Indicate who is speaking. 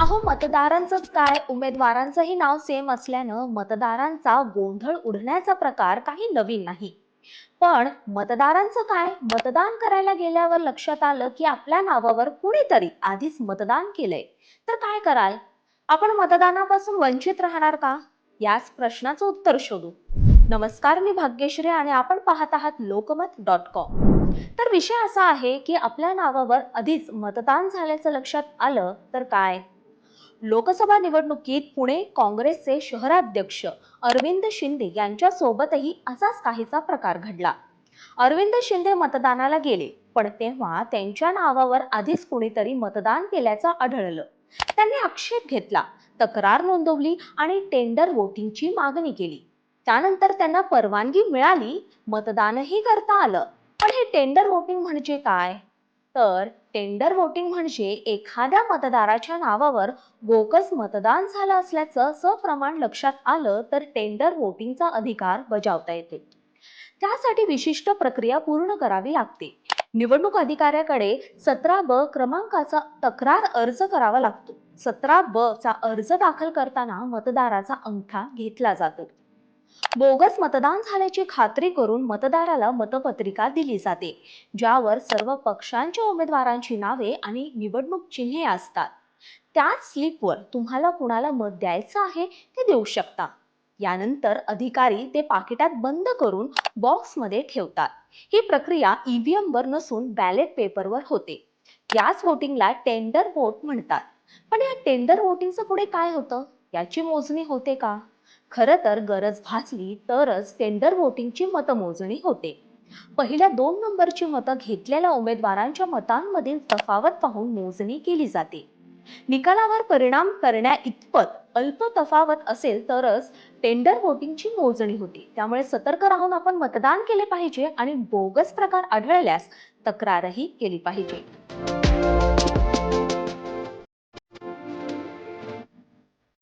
Speaker 1: अहो मतदारांचंच काय? उमेदवारांचंही नाव सेम असल्यानं मतदारांचा गोंधळ उडण्याचा प्रकार काही नवीन नाही. पण मतदारांचं काय? मतदान करायला गेल्यावर लक्षात आलं की आपल्या नावावर कुणीतरी आधीच मतदान केलंय. तर काय कराल? आपण मतदानापासून वंचित राहणार का? याच प्रश्नाचं उत्तर शोधू. नमस्कार मी भाग्यश्री आणि आपण पाहत आहात लोकमत डॉट कॉम. तर विषय असा आहे की आपल्या नावावर आधीच मतदान झाल्याचं लक्षात आलं तर काय? लोकसभा निवडणुकीत पुणे काँग्रेसचे शहराध्यक्ष अरविंद शिंदे यांच्या सोबतही असाच काहीचा प्रकार घडला. अरविंद शिंदे मतदानाला गेले पण तेव्हा त्यांच्या नावावर आधीच कुणीतरी मतदान केल्याचं आढळलं. त्यांनी आक्षेप घेतला तक्रार नोंदवली आणि टेंडर वोटिंगची मागणी केली. त्यानंतर त्यांना परवानगी मिळाली मतदानही करता आलं. पण हे टेंडर वोटिंग म्हणजे काय? तर टेंडर वोटिंग म्हणजे एखाद्या मतदाराच्या नावावर बोगस मतदान झालं असल्याचं सप्रमाण लक्षात आलं तर टेंडर वोटिंगचा अधिकार बजावता येते. त्यासाठी विशिष्ट प्रक्रिया पूर्ण करावी लागते. निवडणूक अधिकाऱ्याकडे सतरा ब क्रमांकाचा तक्रार अर्ज करावा लागतो. सतरा ब चा अर्ज दाखल करताना मतदाराचा अंगठा घेतला जातो. बोगस मतदान झाल्याची खात्री करून मतदाराला मतपत्रिका दिली जाते ज्यावर सर्व पक्षांच्या उमेदवारांची नावे आणि निवडणूक चिन्हे असतात. त्याच स्लिपवर तुम्हाला कुणाला मत द्यायचं आहे ते देऊ शकता. यानंतर अधिकारी ते पाकिटात बंद करून बॉक्समध्ये ठेवतात. ही प्रक्रिया ईव्हीएम वर नसून बॅलेट पेपरवर होते. याच वोटिंगला टेंडर वोट म्हणतात. पण या टेंडर वोटिंगचं पुढे काय होतं? याची मोजणी होते का? खरं तर गरज भासली तरच टेंडर वोटिंगची मतमोजणी होते. पहिल्या दोन नंबरची मतं घेतलेल्या उमेदवारांच्या मतांमधील तफावत पाहून मोजणी केली जाते. निकालावर परिणाम करण्या इतपत अल्प तफावत असेल तरच टेंडर वोटिंगची मोजणी होते. त्यामुळे सतर्क राहून आपण मतदान केले पाहिजे आणि बोगस प्रकार आढळल्यास तक्रारही केली पाहिजे.